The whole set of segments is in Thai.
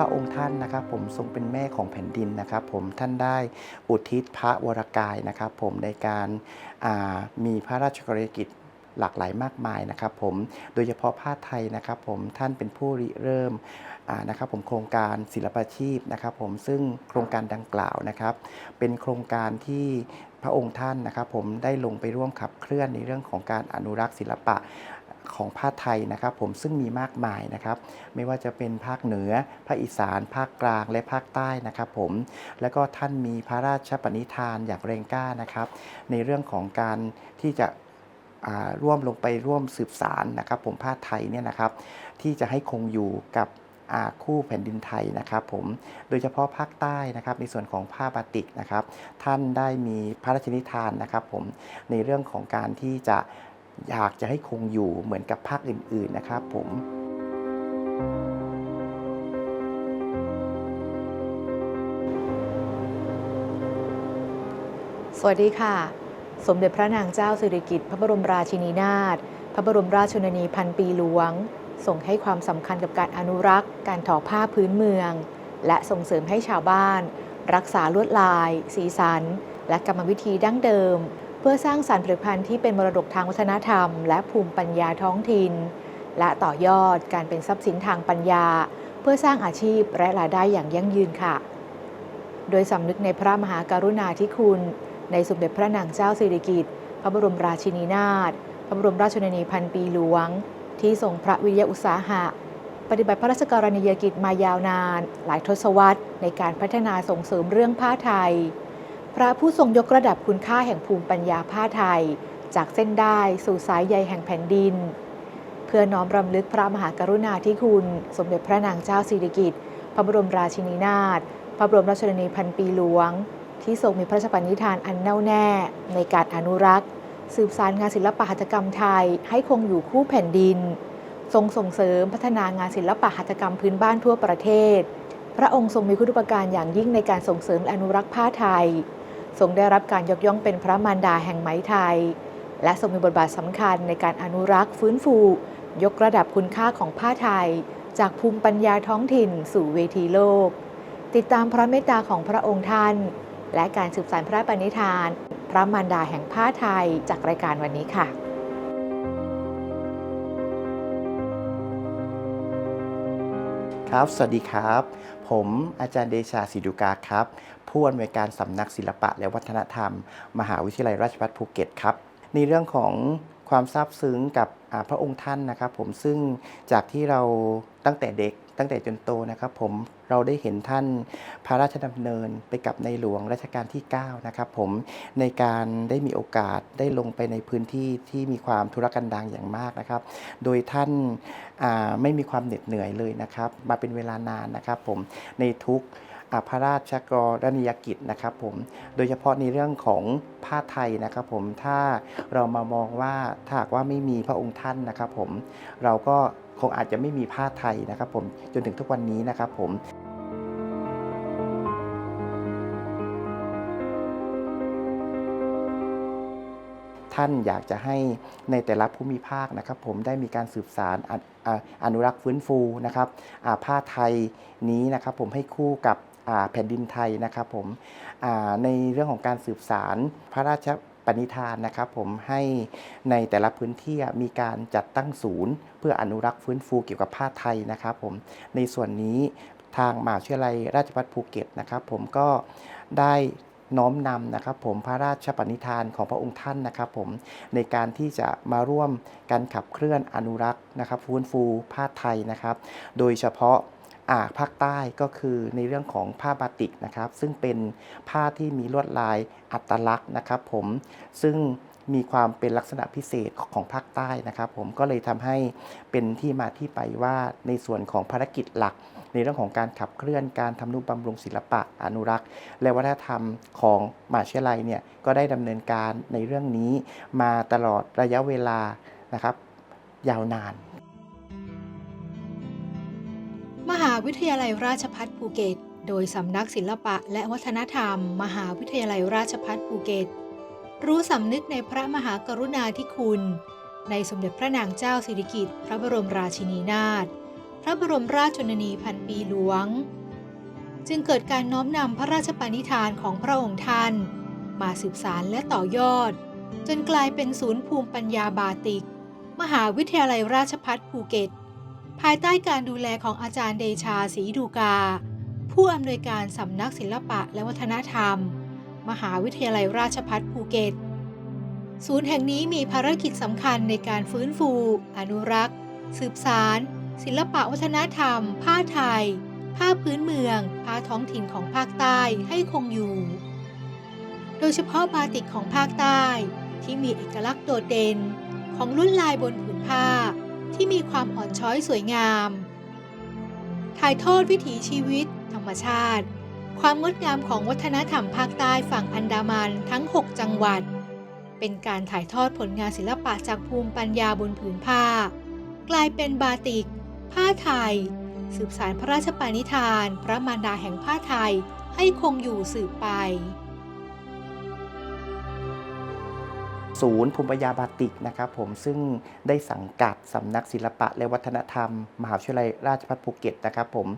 ระองค์ท่านนะครับ ผมทรงเป็นแม่ของแผ่นดินนะครับ ผมท่านได้อุทิศพระวรกายนะครับ ผมในการามีพระราชกรณียกิจหลากหลายมากมายนะครับผม โดยเฉพาะผ้าไทยนะครับผมท่านเป็นผู้ริเริ่มนะครับผมโครงการศิลปาชีพนะครับผมซึ่งโครงการดังกล่าวนะครับ เป็นโครงการที่พระองค์ท่านนะครับผมได้ลงไปร่วมขับเคลื่อนในเรื่องของการอนุรักษ์ศิลปะ ของผ้าไทยนะครับ ผมซึ่งมีมากมายนะครับ ไม่ว่าจะเป็นภาคเหนือ ภาคอีสาน ภาคกลางและภาคใต้นะครับ ผม แล้วก็ท่านมีพระราชปณิธานอย่างแรงกล้านะครับ ในเรื่องของการที่จะร่วมลงไปร่วมสืบสารนะครับ ผมผ้าไทยเนี่ยนะครับ ที่จะให้คงอยู่กับคู่แผ่นดินไทยนะครับผม โดยเฉพาะภาคใต้นะครับ ในส่วนของผ้าบาติกนะครับ ท่านได้มีพระราชนิทานนะครับ ผมในเรื่องของการที่จะ อยากจะให้คงอยู่เหมือนกับภาคอื่น ๆ นะครับผมสวัสดีค่ะ สมเด็จพระนางเจ้าสิริกิติ์พระบรมราชินีนาถ พระบรมราชชนนีพันปีหลวง ส่งให้ความสำคัญกับการอนุรักษ์ การทอผ้าพื้นเมือง และส่งเสริมให้ชาวบ้าน รักษาลวดลาย สีสัน และกรรมวิธีดั้งเดิม เพื่อสร้างสรรค์ผลิตภัณฑ์ที่เป็นมรดกทางวัฒนธรรม และภูมิปัญญาท้องถิ่น และต่อยอดการเป็นทรัพย์สินทางปัญญา เพื่อสร้างอาชีพและรายได้อย่างยั่งยืนค่ะ โดยสำนึกในพระมหากรุณาธิคุณ ในสมเด็จพระนางเจ้าสิริกิติ์พระบรมราชินีนาถพระบรมราชชนนีพันปีหลวง ที่ทรงพระวิยะอุตสาหะ ปฏิบัติพระราชกรณียกิจมายาวนาน หลายทศวรรษ ในการพัฒนาส่งเสริมเรื่องผ้าไทย พระผู้ทรงยกระดับคุณค่าแห่งภูมิปัญญาผ้าไทย จากเส้นได้สู่สายใยแห่งแผ่นดิน เพื่อน้อมรำลึกพระมหากรุณาธิคุณ สมเด็จพระนางเจ้าสิริกิติ์พระบรมราชินีนาถพระบรมราชชนนีพันปีหลวง ที่ทรงมีพระราชปณิธานอันแน่วแน่ในการอนุรักษ์ สืบสารงานศิลปหัตถกรรมไทยให้คงอยู่คู่แผ่นดิน ทรงส่งเสริมพัฒนางานศิลปหัตถกรรมพื้นบ้านทั่วประเทศ พระองค์ทรงมีคุณูปการอย่างยิ่งในการส่งเสริมและอนุรักษ์ผ้าไทย ทรงได้รับการยกย่องเป็นพระมารดาแห่งไหมไทย และทรงมีบทบาทสำคัญในการอนุรักษ์ฟื้นฟู ยกระดับคุณค่าของผ้าไทย จากภูมิปัญญาท้องถิ่นสู่เวทีโลก ติดตามพระเมตตาของพระองค์ท่าน และการสืบสานพระปณิธาน พระมารดาแห่งผ้าไทยจากรายการวันนี้ค่ะครับ สวัสดีครับ ผมอาจารย์เดชาศิดุกาครับ ผู้อำนวยการสำนักศิลปะและวัฒนธรรม มหาวิทยาลัยราชภัฏภูเก็ตครับ ในเรื่องของความซาบซึ้งกับพระองค์ท่านนะครับผมซึ่งจากที่เราตั้งแต่เด็กตั้งแต่จนโตนะครับผมเราได้เห็นท่านพระราชดำเนินไปกับในหลวงรัชกาลที่ 9 นะครับผมในการได้มีโอกาสได้ลงไปในพื้นที่ที่มีความธุรกันดารอย่างมากนะครับ โดยท่านาไม่มีความเหน็ดเหนื่อยเลยนะครับ มาเป็นเวลานานนะครับผมในทุก อ่าพราชกรณียกิจนะครับผม โดยเฉพาะในเรื่องของผ้าไทยนะครับผม ถ้าเรามามองว่าถ้าหากว่าไม่มีพระองค์ท่านนะครับผม เราก็คงอาจจะไม่มีผ้าไทยนะครับผม จนถึงทุกวันนี้นะครับผมท่านอยากจะให้ในแต่ละภูมิภาคนะครับ ผมได้มีการสืบสารอออนุรักษ์ฟื้นฟูนะครับผ้าไทยนี้นะครับ ผมให้คู่กับ แผ่นดินไทยนะครับผมในเรื่องของการสืบสารพระราชปณิธานนะครับผมให้ในแต่ละพื้นที่มีการจัดตั้งศูนย์ เพื่ออนุรักษ์ฟื้นฟูเกี่ยวกับผ้าไทยนะครับผมในส่วนนี้ทางมหาวิทยาลัยราชภัฏภูเก็ตนะครับผมก็ได้น้อมนำนะครับผมพระราชปณิธานของพระองค์ท่านนะครับผมในการที่จะมาร่วมการขับเคลื่อนอนุรักษ์นะครับฟื้นฟูผ้าไทยนะครับ โดยเฉพาะ ภาคใต้ก็คือในเรื่องของผ้าบาติกนะครับ ซึ่งเป็นผ้าที่มีลวดลายอัตลักษณ์นะครับผมซึ่งมีความเป็นลักษณะพิเศษของภาคใต้นะครับ ผมก็เลยทำให้เป็นที่มาที่ไปว่าในส่วนของภารกิจหลัก ในเรื่องของการขับเคลื่อนการทำนุบำรุงศิลปะอนุรักษ์ และวัฒนธรรมของมหาวิทยาลัยเนี่ยก็ได้ดำเนินการในเรื่องนี้มาตลอดระยะเวลานะครับยาวนาน มหาวิทยาลัยราชภัฏภูเก็ต โดยสำนักศิลปะและวัฒนธรรม มหาวิทยาลัยราชภัฏภูเก็ต รู้สำนึกในพระมหากรุณาธิคุณ ในสมเด็จพระนางเจ้าสิริกิติ์พระบรมราชินีนาถ พระบรมราชชนนีพันปีหลวง จึงเกิดการน้อมนำพระราชปณิธานของพระองค์ท่าน มาสืบสารและต่อยอด จนกลายเป็นศูนย์ภูมิปัญญาบาติก มหาวิทยาลัยราชภัฏภูเก็ต ภายใต้การดูแลของอาจารย์เดชาศรีดูกา ผู้อำนวยการสำนักศิลปะและวัฒนธรรม มหาวิทยาลัยราชภัฏภูเก็ต ศูนย์แห่งนี้มีภารกิจสำคัญในการฟื้นฟู อนุรักษ์ สืบสาร ศิลปะวัฒนธรรม ผ้าไทย ผ้าพื้นเมือง ผ้าท้องถิ่นของภาคใต้ให้คงอยู่ โดยเฉพาะบาติกของภาคใต้ที่มีเอกลักษณ์โดดเด่นของลวดลายบนผืนผ้า ที่มีความอ่อนช้อยสวยงาม ถ่ายทอดวิถีชีวิต ธรรมชาติ ความงดงามของวัฒนธรรมภาคใต้ฝั่งอันดามันทั้ง 6 จังหวัด เป็นการถ่ายทอดผลงานศิลปะจากภูมิปัญญาบนผืนผ้า กลายเป็นบาติก ผ้าไทย สืบสารพระราชปณิธาน พระมารดาแห่งผ้าไทยให้คงอยู่สืบไป ศูนย์ภูมิปัญญาบาติกนะครับผมซึ่งได้สังกัดสำนักศิลปะและวัฒนธรรม มหาวิทยาลัยราชภัฏภูเก็ตนะครับผม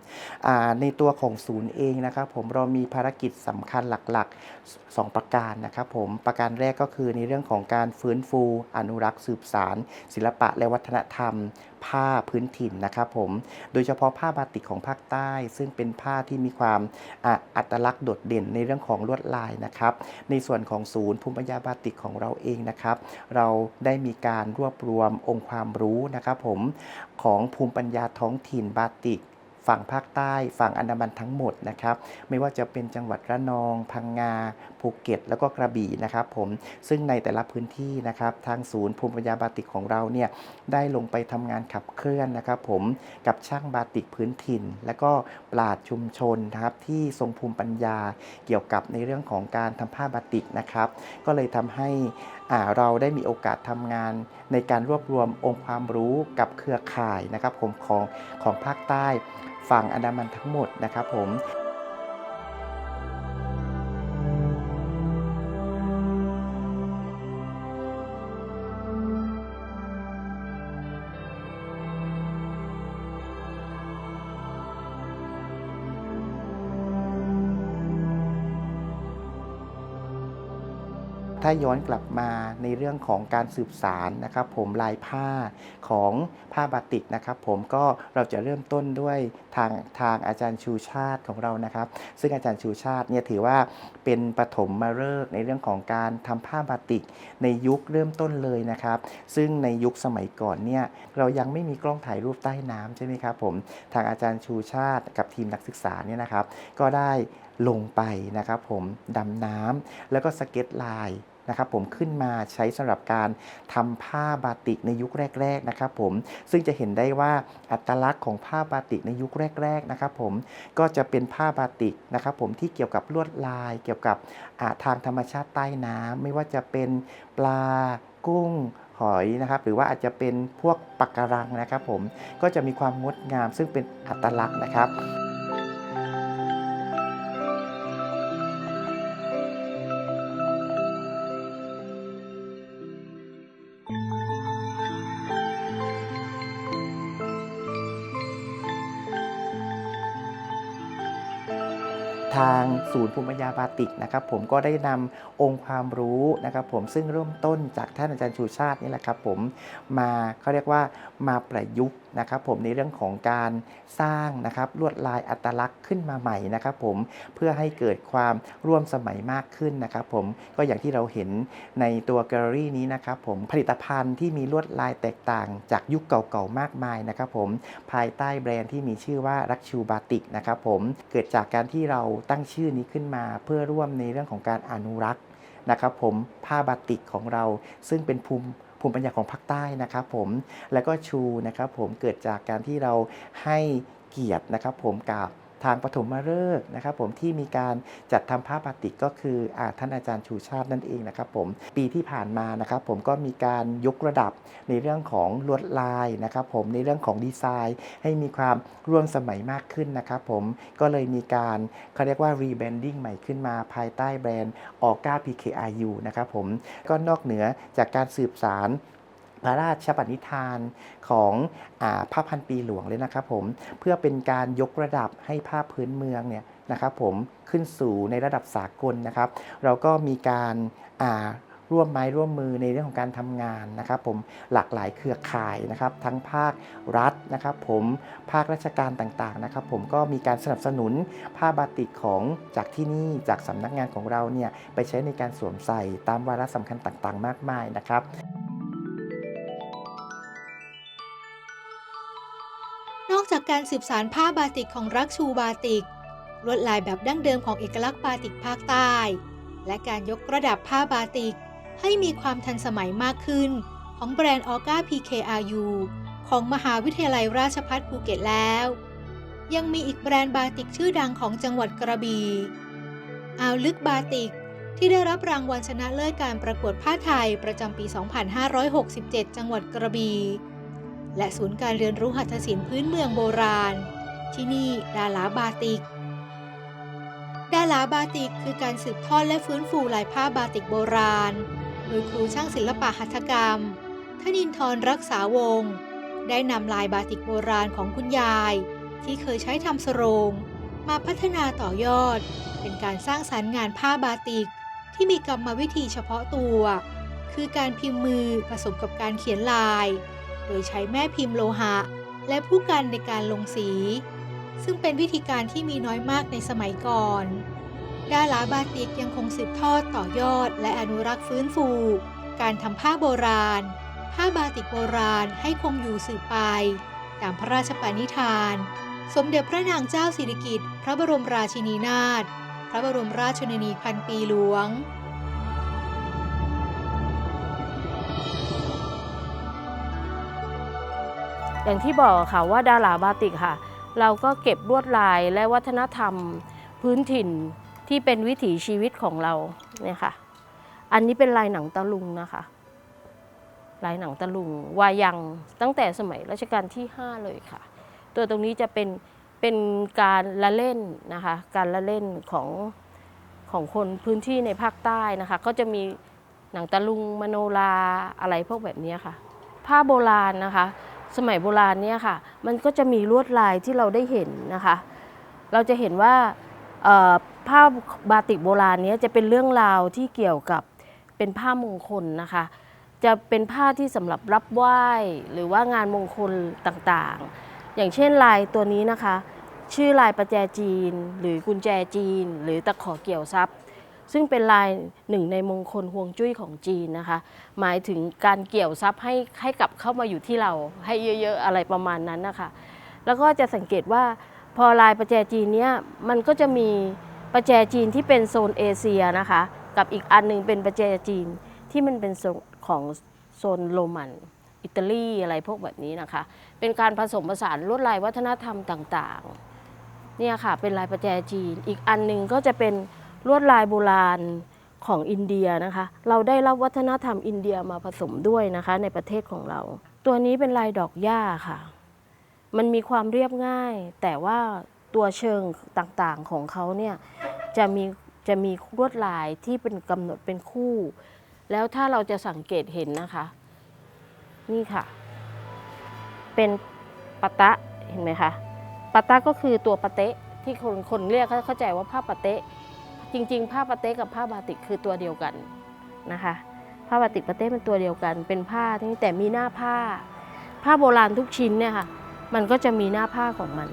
ในตัวของศูนย์เองนะครับผมเรามีภารกิจสำคัญหลักๆ 2 ประการนะครับผมประการแรกก็คือในเรื่องของการฟื้นฟูอนุรักษ์สืบสาร ศิลปะและวัฒนธรรม ผ้าพื้นถิ่นนะครับผมโดยเฉพาะผ้าบาติกของภาคใต้ ซึ่งเป็นผ้าที่มีความอ,อัตลักษณ์โดดเด่นในเรื่องของลวดลายนะครับในส่วนของศูนย์ภูมิปัญญาบาติกของเราเองนะครับ เราได้มีการรวบรวมองค์ความรู้นะครับผมของภูมิปัญญาท้องถิ่นบาติกฝั่งภาคใต้ฝั่งอันดามันทั้งหมดนะครับ ไม่ว่าจะเป็นจังหวัดระนอง พังงา ภูเก็ต แล้วก็กระบี่นะครับผมซึ่งในแต่ละพื้นที่นะครับทางศูนย์ภูมิปัญญาบาติกของเราเนี่ยได้ลงไปทำงานขับเคลื่อนนะครับผมกับช่างบาติกพื้นถิ่น และก็ปราดชุมชนนะครับที่ทรงภูมิปัญญาเกี่ยวกับในเรื่องของการทำผ้าบาติกนะครับ ก็เลยทำให้เราได้มีโอกาสทำงานในการรวบรวมองค์ความรู้กับเครือข่ายนะครับผมของของภาคใต้ฝั่งอันดามันทั้งหมดนะครับผม ถ้าย้อนกลับมาในเรื่องของการสืบสารนะครับ ผมลายผ้าของผ้าบาติกนะครับ ผมก็เราจะเริ่มต้นด้วยทางทางอาจารย์ชูชาติของเรานะครับ ซึ่งอาจารย์ชูชาติเนี่ยถือว่าเป็นปฐมมาฤกษ์ในเรื่องของการทำผ้าบาติกในยุคเริ่มต้นเลยนะครับ ซึ่งในยุคสมัยก่อนเนี่ยเรายังไม่มีกล้องถ่ายรูปใต้น้ำใช่ไหมครับผมทางอาจารย์ชูชาติกับทีมนักศึกษาเนี่ยนะครับ ก็ได้ลงไปนะครับผมดำน้ำแล้วก็สเก็ตลาย นะครับผมขึ้นมาใช้สำหรับการทำผ้าบาติกในยุคแรก ๆนะครับผมซึ่งจะเห็นได้ว่าอัตลักษณ์ของผ้าบาติกในยุคแรก ๆนะครับผมก็จะเป็นผ้าบาติกนะครับผมที่เกี่ยวกับลวดลาย เกี่ยวกับทางธรรมชาติใต้น้ำไม่ว่าจะเป็นปลากุ้งหอยนะครับหรือว่าอาจจะเป็นพวกปักการังนะครับผมก็จะมีความงดงามซึ่งเป็นอัตลักษณ์นะครับ ศูนย์ภูมิปัญญาบาติกนะครับผมก็ได้นำองค์ความรู้นะครับผมซึ่งเริ่มต้นจากท่านอาจารย์ชูชาตินี่แหละครับผมมาเขาเรียกว่ามาประยุกต์ นะครับผมในเรื่องของการสร้างนะครับลวดลายอัตลักษณ์ขึ้นมาใหม่นะครับผมเพื่อให้เกิดความร่วมสมัยมากขึ้นนะครับผมก็อย่างที่เราเห็นในตัวแกลเลอรี่นี้นะครับผมผลิตภัณฑ์ที่มีลวดลายแตกต่างจากยุคเก่าๆมากมายนะครับผมภายใต้แบรนด์ที่มีชื่อว่ารักชูบาติกนะครับผมเกิดจากการที่เราตั้งชื่อนี้ขึ้นมา เพื่อร่วมในเรื่องของการอนุรักษ์นะครับผมผ้าบาติกของเราซึ่งเป็นภูมิ ภูมิปัญญาของภาคใต้นะครับผมแล้วก็ชูนะครับผมเกิดจากการที่เราให้เกียรตินะครับผมกับ ทางปฐมฤกษ์นะครับผมที่มีการจัดทำผ้าบาติกก็คืออท่านอาจารย์ชูชาตินั่นเองนะครับผมปีที่ผ่านมานะครับผมก็มีการยกระดับในเรื่องของลวดลายนะครับผมในเรื่องของดีไซน์ให้มีความร่วมสมัยมากขึ้นนะครับผมก็เลยมีการเขาเรียกว่ารีแบรนดิ้งใหม่ขึ้นมาภายใต้แบรนด์ออก้า PKIU นะครับผมก็นอกเหนือจากการสืบสาร พระราชปณิธานของอผ้าพันปีหลวงเลยนะครับผมเพื่อเป็นการยกระดับให้ผ้าพื้นเมืองเนี่ยนะครับผมขึ้นสู่ในระดับสากลนะครับ เราก็มีการร่วมไม้ร่วมมือในเรื่องของการทำงานนะครับ ผมหลากหลายเครือข่ายนะครับ ทั้งภาครัฐนะครับ ผมภาคราชการต่างๆนะครับ ผมก็มีการสนับสนุนผ้าบาติกของจากที่นี่จากสำนักงานของเราเนี่ยไปใช้ในการสวมใส่ตามวาระสำคัญต่างๆ มากมายนะครับ อกจากการสืบสารผ้าบาติกของรักชูบาติก ลวดลายแบบดั้งเดิมของเอกลักษณ์บาติกภาคใต้ และการยกระดับผ้าบาติก ให้มีความทันสมัยมากขึ้น ของแบรนด์ออก้า PKRU ของมหาวิทยาลัยราชภัฏภูเก็ตแล้ว ยังมีอีกแบรนด์บาติกชื่อดังของจังหวัดกระบี่อ่าวลึกบาติกที่ได้รับรางวัลชนะเลิศการประกวดผ้าไทยประจำปี 2567 จังหวัดกระบี่ และศูนย์การเรียนรู้หัตถศิลป์พื้นเมืองโบราณ ที่นี่ดาลาบาติก ดาลาบาติกคือการสืบทอดและฟื้นฟูลายผ้าบาติกโบราณ โดยครูช่างศิลปะหัตถกรรมทนินทรรักษาวงศ์ได้นำลายบาติกโบราณของคุณยาย ที่เคยใช้ทำสโรงมาพัฒนาต่อยอด เป็นการสร้างสารรค์งานผ้าบาติก ที่มีกรรมวิธีเฉพาะตัว คือการพิมพ์มือผสมกับการเขียนลาย โดยใช้แม่พิมพ์โลหะ และผู้กันในการลงสี ซึ่งเป็นวิธีการที่มีน้อยมากในสมัยก่อนดาลาบาติกยังคงสืบทอดต่อยอด และอนุรักษ์ฟื้นฟู การทำผ้าโบราณ ผ้าบาติกโบราณให้คงอยู่สืบไป ตามพระราชปณิธาน สมเด็จพระนางเจ้าสิริกิติ์พระบรมราชินีนาถพระบรมราชชนนีพันปีหลวง อย่างที่บอกค่ะว่าดาราบาติกค่ะ เราก็เก็บลวดลายและวัฒนธรรมพื้นถิ่นที่เป็นวิถีชีวิตของเราเนี่ยค่ะ อันนี้เป็นลายหนังตะลุงนะคะ ลายหนังตะลุงวายังตั้งแต่สมัยรัชกาลที่ 5 เลยค่ะ ตัวตรงนี้จะเป็นเป็นการละเล่นนะคะ การละเล่นของของคนพื้นที่ในภาคใต้นะคะ ก็จะมีหนังตะลุงมโนราอะไรพวกแบบนี้ค่ะ ผ้าโบราณนะคะ สมัยโบราณเนี่ยค่ะ มันก็จะมีลวดลายที่เราได้เห็นนะคะ เราจะเห็นว่าผ้าบาติกโบราณเนี้ยจะเป็นเรื่องราวที่เกี่ยวกับเป็นผ้ามงคลนะคะ จะเป็นผ้าที่สำหรับรับไหว้หรือว่างานมงคลต่างๆ อย่างเช่นลายตัวนี้นะคะ ชื่อลายประแจจีน หรือกุญแจจีน หรือตะขอเกี่ยวทรัพย์ ซึ่งเป็นลายหนึ่งในมงคลฮวงจุ้ยของจีนนะคะ หมายถึงการเกี่ยวทรัพย์ให้ให้กลับเข้ามาอยู่ที่เราให้เยอะๆอะไรประมาณนั้นนะคะ แล้วก็จะสังเกตว่าพอลายประแจจีนเนี้ยมันก็จะมีประแจจีนที่เป็นโซนเอเชียนะคะ กับอีกอันหนึงเป็นประแจจีนที่มันเป็นของโซนโรมันอิตาลีอะไรพวกแบบนี้นะคะ เป็นการผสมผสานลวดลายวัฒนธรรมต่างๆ เนี่ยค่ะเป็นลายประแจจีน อีกอันหนึงก็จะเป็น ลวดลายโบราณของอินเดียนะคะ เราได้รับวัฒนธรรมอินเดียมาผสมด้วยนะคะ ในประเทศของเรา ตัวนี้เป็นลายดอกหญ้าค่ะ มันมีความเรียบง่าย แต่ว่าตัวเชิงต่างๆของเขาเนี่ยจะมีจะมีลวดลายที่เป็นกำหนดเป็นคู่ แล้วถ้าเราจะสังเกตเห็นนะคะ นี่ค่ะ เป็นปะตะเห็นไหมคะปะตะก็คือตัวปะเตะที่คนคนเรียกเขาเข้าใจว่าผ้าปะเตะ จริง ๆ ผ้าปะเต้กับผ้าบาติกคือตัวเดียวกันนะคะ ผ้าบาติกปะเต้เป็นตัวเดียวกัน เป็นผ้าที่แต่มีหน้าผ้า ผ้าโบราณทุกชิ้นเนี่ยค่ะ มันก็จะมีหน้าผ้าของมัน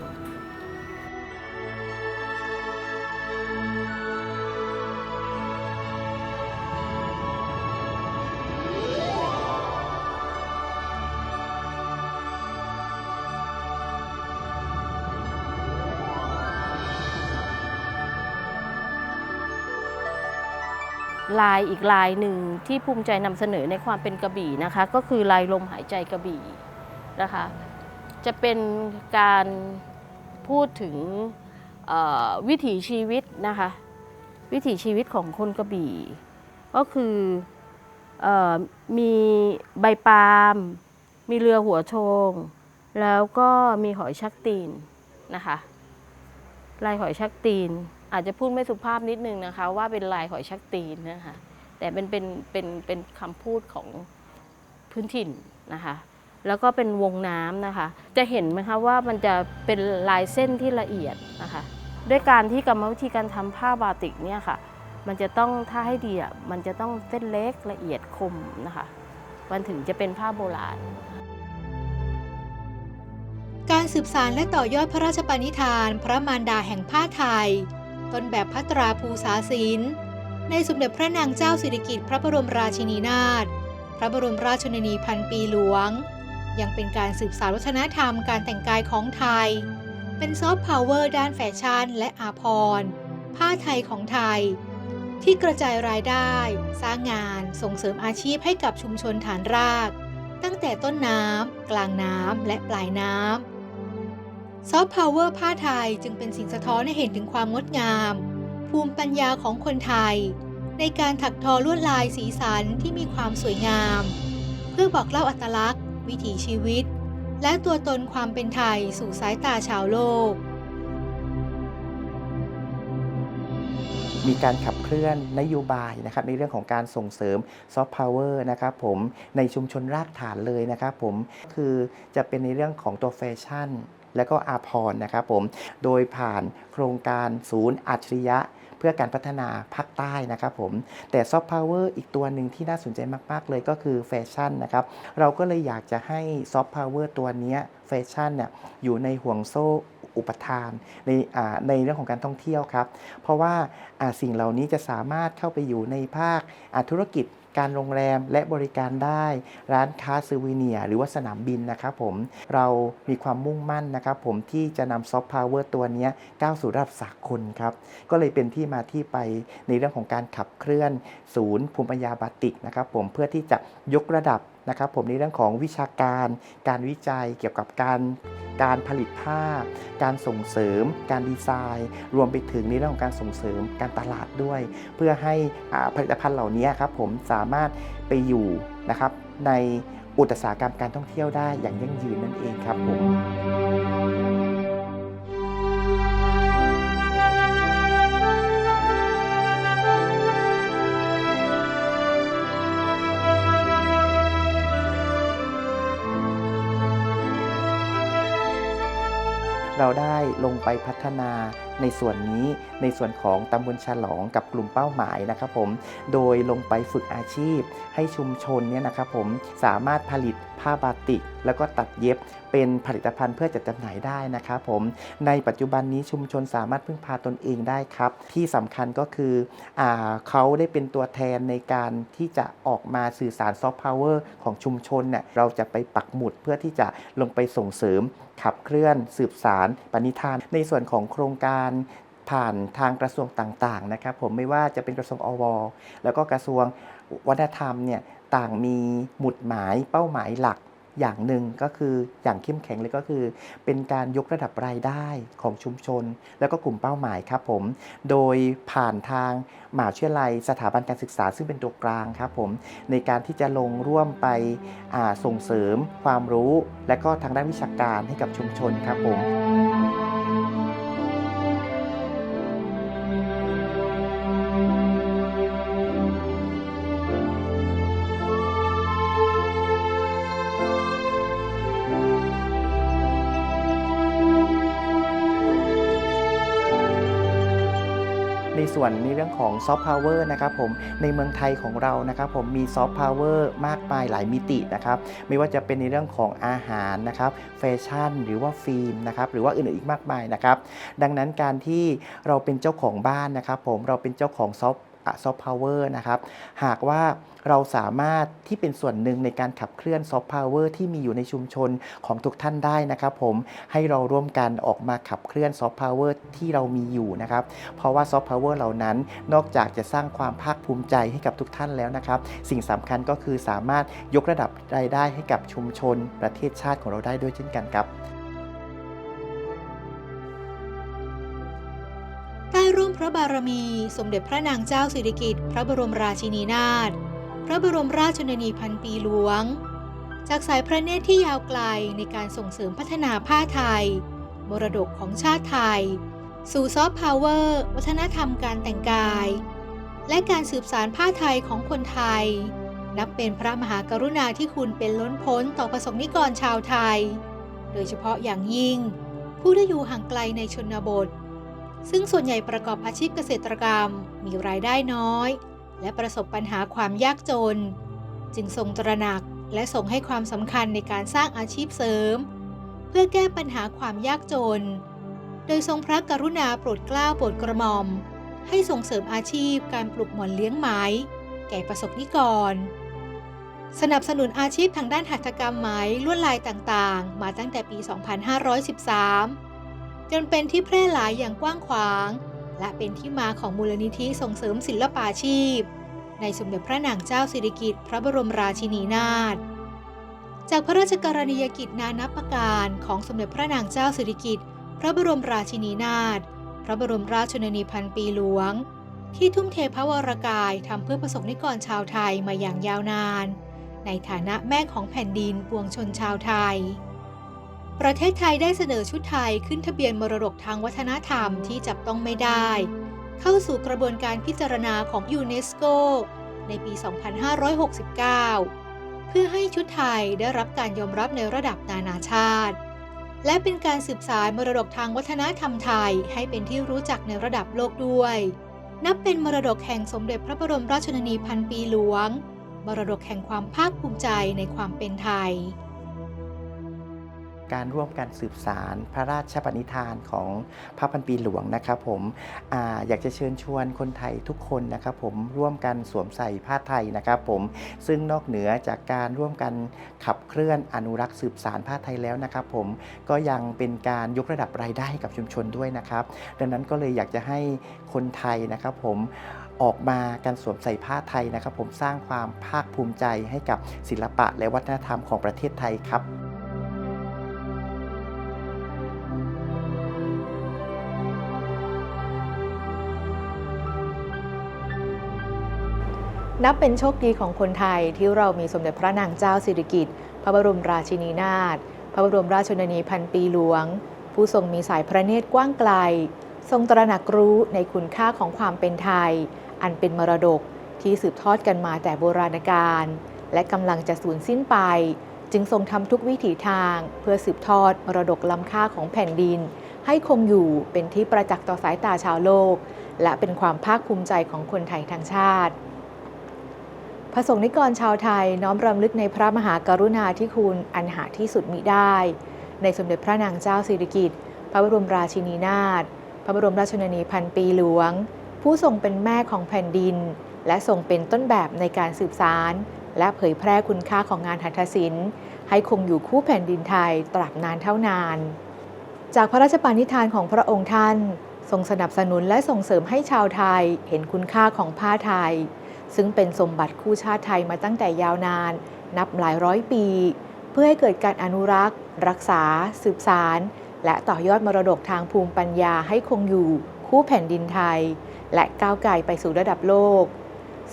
ลายอีกลายหนึ่งที่ภูมิใจนำเสนอในความเป็นกระบี่นะคะ ก็คือลายลมหายใจกระบี่นะคะ จะเป็นการพูดถึงวิถีชีวิตนะคะ วิถีชีวิตของคนกระบี่ ก็คือเออมีใบปาล์มมีเรือหัวโชง แล้วก็มีหอยชักตีนนะคะลายหอยชักตีน อาจจะพูดไม่สุภาพนิดนึงนะคะ ว่าเป็นลายหอยชักตีนนะคะแต่เป็นเป็นเป็นเป็นคำพูดของพื้นถิ่นนะคะ แล้วก็เป็นวงน้ำนะคะ จะเห็นไหมคะว่ามันจะเป็นลายเส้นที่ละเอียดนะคะ ด้วยการที่กรรมวิธีการทำผ้าบาติกเนี่ยค่ะ มันจะต้องถ้าให้ดีอะมันจะต้องเส้นเล็กละเอียดคมนะคะ มันถึงจะเป็นผ้าโบราณการสืบสารและต่อยอดพระราชปณิธาน พระมารดาแห่งผ้าไทย ต้นแบบพัตราภูษาศิลป์ในสมเด็จพระนางเจ้าสิริกิติ์พระบรมราชินีนาถพระบรมราชชนนีพันปีหลวง ยังเป็นการสืบสานวัฒนธรรมการแต่งกายของไทย เป็นซอฟต์พาวเวอร์ด้านแฟชั่น และอาภรณ์ผ้าไทยของไทย ที่กระจายรายได้ สร้างงานส่งเสริมอาชีพให้กับชุมชนฐานราก ตั้งแต่ต้นน้ำกลางน้ำและปลายน้ำ ซอฟต์พาวเวอร์ผ้าไทยจึงเป็นสิ่งสะท้อนให้เห็นถึงความงดงาม ภูมิปัญญาของคนไทย ในการถักทอลวดลายสีสันที่มีความสวยงาม เพื่อบอกเล่าอัตลักษณ์ วิถีชีวิต และตัวตนความเป็นไทยสู่สายตาชาวโลก มีการขับเคลื่อนนโยบายนะครับในเรื่องของการส่งเสริมซอฟต์พาวเวอร์นะครับผมในชุมชนรากฐานเลยนะครับผมคือจะเป็นในเรื่องของตัวแฟชั่น และก็อาพรนะครับผม โดยผ่านโครงการศูนย์อัจฉริยะเพื่อการพัฒนาภาคใต้นะครับผม แต่ซอฟต์พาวเวอร์อีกตัวหนึ่งที่น่าสนใจมาก ๆ เลยก็คือแฟชั่นนะครับ เราก็เลยอยากจะให้ซอฟต์พาวเวอร์ตัวนี้แฟชั่นเนี่ยอยู่ในห่วงโซ่อุปทานในในเรื่องของการท่องเที่ยวครับ เพราะว่าสิ่งเหล่านี้จะสามารถเข้าไปอยู่ในภาคธุรกิจ การโรงแรมและบริการได้ ร้านค้าซูวิเนียหรือว่าสนามบินนะครับผมเรามีความมุ่งมั่นนะครับผมที่จะนำซอฟต์พาวเวอร์ตัวนี้ก้าวสู่ระดับสากลครับ ก็เลยเป็นที่มาที่ไปในเรื่องของการขับเคลื่อน ศูนย์ภูมิปัญญาบาติกนะครับผมเพื่อที่จะยกระดับ นะครับผมในเรื่องของวิชาการ การวิจัยเกี่ยวกับการการผลิตผ้า การส่งเสริม การดีไซน์ รวมไปถึงในเรื่องของการส่งเสริมการตลาดด้วย เพื่อให้อาผลิตภัณฑ์เหล่านี้ครับผมสามารถไปอยู่นะครับในอุตสาหกรรมการท่องเที่ยวได้อย่างยั่งยืนนั่นเองครับผม เราได้ลงไปพัฒนา ในส่วนนี้ในส่วนของตำบลฉลองกับกลุ่มเป้าหมายนะครับผมโดยลงไปฝึกอาชีพ ให้ชุมชนเนี่ยนะครับผมสามารถผลิตผ้าบาติก แล้วก็ตัดเย็บเป็นผลิตภัณฑ์เพื่อจัดจำหน่ายได้นะครับผมในปัจจุบันนี้ชุมชนสามารถพึ่งพาตนเองได้ครับ ที่สำคัญก็คืออเขาได้เป็นตัวแทนในการที่จะออกมาสื่อสารซอฟต์พาวเวอร์ของชุมชนเนี่ยเราจะไปปักหมุดเพื่อที่จะลงไปส่งเสริมขับเคลื่อนสืบสารปณิธาน ในส่วนของโครงการผ่านทางกระทรวงต่างๆนะครับผมไม่ว่าจะเป็นกระทรวงอวแล้วก็กระทรวงวัฒนธรรมเนี่ยต่างมีหมุดหมายเป้าหมายหลักอย่างหนึ่งก็คืออย่างเข้มแข็งเลยก็คือ เป็นการยกระดับรายได้ของชุมชน แล้วก็กลุ่มเป้าหมายครับผม โดยผ่านทางมหาวิทยาลัยสถาบันการศึกษาซึ่งเป็นตัวกลางครับผม ในการที่จะลงร่วมไปส่งเสริมความรู้ และก็ทางด้านวิชาการให้กับชุมชนครับผม ส่วนในเรื่องของซอฟต์พาวเวอร์นะครับผมในเมืองไทยของเรานะครับผมมีซอฟต์พาวเวอร์มากมายหลายมิตินะครับไม่ว่าจะเป็นในเรื่องของอาหารนะครับแฟชั่น หรือว่าฟิล์มนะครับหรือว่าอื่นๆอีกมากมายนะครับดังนั้นการที่เราเป็นเจ้าของบ้านนะครับผมเราเป็นเจ้าของซอฟต์ ซอฟต์พาวเวอร์นะครับหากว่าเราสามารถที่เป็นส่วนหนึ่งในการขับเคลื่อนซอฟต์พาวเวอร์ที่มีอยู่ในชุมชนของทุกท่านได้นะครับผมให้เราร่วมกันออกมาขับเคลื่อนซอฟต์พาวเวอร์ที่เรามีอยู่นะครับเพราะว่าซอฟต์พาวเวอร์เหล่านั้นนอกจากจะสร้างความภาคภูมิใจให้กับทุกท่านแล้วนะครับ สิ่งสำคัญก็คือสามารถยกระดับรายได้ให้กับชุมชนประเทศชาติของเราได้ด้วยเช่นกันครับ พระบารมี สมเด็จพระนางเจ้าสิริกิติ์พระบรมราชินีนาถพระบรมราชชนนีพันปีหลวง จากสายพระเนตรที่ยาวไกลในการส่งเสริมพัฒนาผ้าไทย มรดกของชาติไทย สู่ซอฟต์พาวเวอร์ วัฒนธรรมการแต่งกาย และการสืบสารผ้าไทยของคนไทย นับเป็นพระมหากรุณาธิคุณเป็นล้นพ้นต่อประสงค์นิกรชาวไทย โดยเฉพาะอย่างยิ่ง ผู้ที่อยู่ห่างไกลในชนบท ซึ่งส่วนใหญ่ประกอบอาชีพเกษตรกรรม มีรายได้น้อย และประสบปัญหาความยากจน จึงทรงตระหนักและทรงให้ความสำคัญในการสร้างอาชีพเสริม เพื่อแก้ปัญหาความยากจน โดยทรงพระกรุณาโปรดเกล้าโปรดกระหม่อม ให้ส่งเสริมอาชีพการปลูกหมอนเลี้ยงไหม แก่ประสบนิกร สนับสนุนอาชีพทางด้านหัตถกรรมไหมลวดลายต่างๆ มาตั้งแต่ปี 2513 จนเป็นที่แพร่หลายอย่างกว้างขวาง และเป็นที่มาของมูลนิธิส่งเสริมศิลปาชีพ ในสมเด็จพระนางเจ้าสิริกิติ์พระบรมราชินีนาถจากพระราชกรณียกิจนานับประการของสมเด็จพระนางเจ้าสิริกิติ์พระบรมราชินีนาถพระบรมราชชนนีพันปีหลวง ที่ทุ่มเทพระวรากายทำเพื่อประสงค์นิกรชาวไทยมาอย่างยาวนาน ในฐานะแม่ของแผ่นดินปวงชนชาวไทย ประเทศไทยได้เสนอชุดไทยขึ้นทะเบียนมรดกทางวัฒนธรรมที่จับต้องไม่ได้ เข้าสู่กระบวนการพิจารณาของยูเนสโกในปี 2569 เพื่อให้ชุดไทยได้รับการยอมรับในระดับนานาชาติ และเป็นการสืบสารมรดกทางวัฒนธรรมไทยให้เป็นที่รู้จักในระดับโลกด้วย นับเป็นมรดกแห่งสมเด็จพระบรมราชชนนีพันปีหลวง มรดกแห่งความภาคภูมิใจในความเป็นไทย การร่วมกันสืบสารพระราชปณิธานของพระพันปีหลวงนะครับผมออยากจะเชิญชวนคนไทยทุกคนนะครับผมร่วมกันสวมใส่ผ้าไทยนะครับผมซึ่งนอกเหนือจากการร่วมกันขับเคลื่อนอนุรักษ์สืบสารผ้าไทยแล้วนะครับผมก็ยังเป็นการยกระดับรายได้ให้กับชุมชนด้วยนะครับ ดังนั้นก็เลยอยากจะให้คนไทยนะครับผมออกมาการสวมใส่ผ้าไทยนะครับ ผมสร้างความภาคภูมิใจให้กับศิลปะและวัฒนธรรมของประเทศไทยครับ นับเป็นโชคดีของคนไทยที่เรามีสมเด็จพระนางเจ้าสิริกิติ์พระบรมราชินีนาถพระบรมราชชนนีพันปีหลวง ผู้ทรงมีสายพระเนตรกว้างไกล ทรงตระหนักรู้ในคุณค่าของความเป็นไทย อันเป็นมรดกที่สืบทอดกันมาแต่โบราณกาลและกำลังจะสูญสิ้นไป จึงทรงทำทุกวิถีทาง เพื่อสืบทอดมรดกล้ำค่าของแผ่นดิน ให้คงอยู่เป็นที่ประจักษ์ต่อสายตาชาวโลก และเป็นความภาคภูมิใจของคนไทยทั้งชาติ พระสงฆ์นิกรชาวไทยน้อมรำลึกในพระมหากรุณาธิคุณอันหาที่สุดมิได้ ในสมเด็จพระนางเจ้าสิริกิติ์พระบรมราชินีนาถพระบรมราชชนนีพันปีหลวง ผู้ทรงเป็นแม่ของแผ่นดิน และทรงเป็นต้นแบบในการสืบสาร และเผยแพร่คุณค่าของงานหัตถศิลป์ ให้คงอยู่คู่แผ่นดินไทยตราบนานเท่านาน จากพระราชปณิธานของพระองค์ท่าน ทรงสนับสนุนและส่งเสริมให้ชาวไทยเห็นคุณค่าของผ้าไทย ซึ่งเป็นสมบัติคู่ชาติไทยมาตั้งแต่ยาวนาน นับหลายร้อยปี เพื่อให้เกิดการอนุรักษ์ รักษา สืบสาร และต่อยอดมรดกทางภูมิปัญญาให้คงอยู่ คู่แผ่นดินไทย และก้าวไกลไปสู่ระดับโลก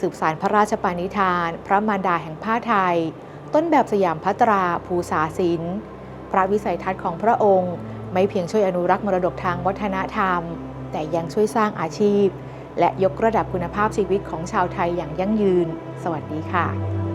สืบสารพระราชปณิธาน พระมารดาแห่งผ้าไทย ต้นแบบสยามพัตราภูษาศิลป์พระวิสัยทัศน์ของพระองค์ ไม่เพียงช่วยอนุรักษ์มรดกทางวัฒนธรรม แต่ยังช่วยสร้างอาชีพ และยกระดับคุณภาพชีวิตของชาวไทยอย่างยั่งยืน สวัสดีค่ะ